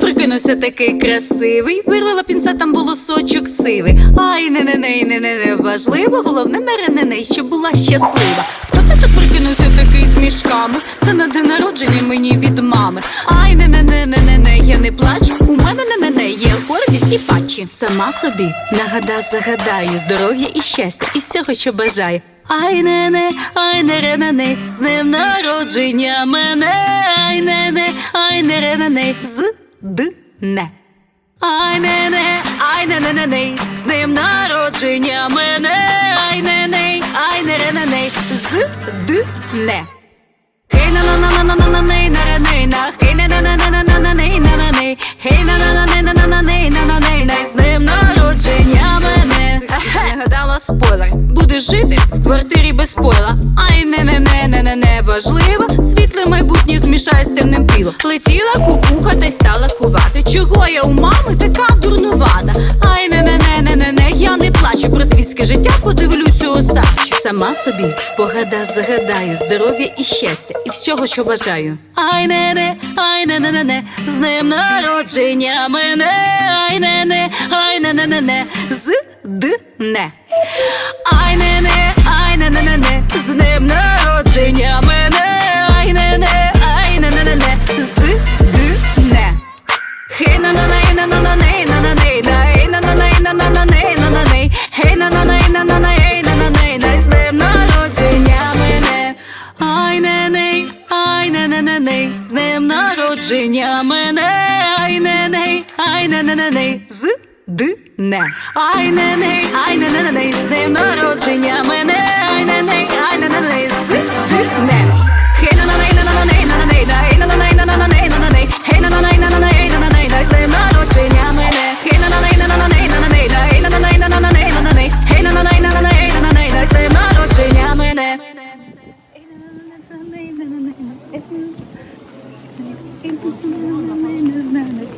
прокинувся такий красивий. Вирвала пінцетом волосочок сивий. Ай, не не не не не не важливо. Головне не не щоб була щаслива. Хто це тут прикинувся такий з мішками? Це на день народження мені від мами. Ай, не не не не не не я не плачу. У мене не не не є гордість і патчі. Сама собі нагада загадаю здоров'я і щастя, і всього, що бажаю. Ай не не, ай не ре не з днем народження мене, ай не не, ай не ре не не, з д не. Ай не не, ай не не не не, з днем народження мене, ай не не, ай не не не, з д не. Хей на на на на на на на ней на ней на хей на на на на на на на ней на на ней хей на на на на на на ней на на ней най з днем народження мене. Гадала спойлер. Будеш жити в квартирі без спойла. Ай не не не не не не важливо. Світле майбутнє змішає з темним піло. Летіла кукуха та не плачу про світське життя, подивлюся осадчу. Сама собі погада загадаю здоров'я і щастя, і всього, що бажаю. Ай не не, ай не не не з днем народження мене, ай не не, ай не не не не з д не. Ай не не, ай не ней з ним народження мене. Ай не ней, ай не не не з д не. Ай не ней, ай не не не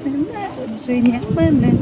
Народження мене.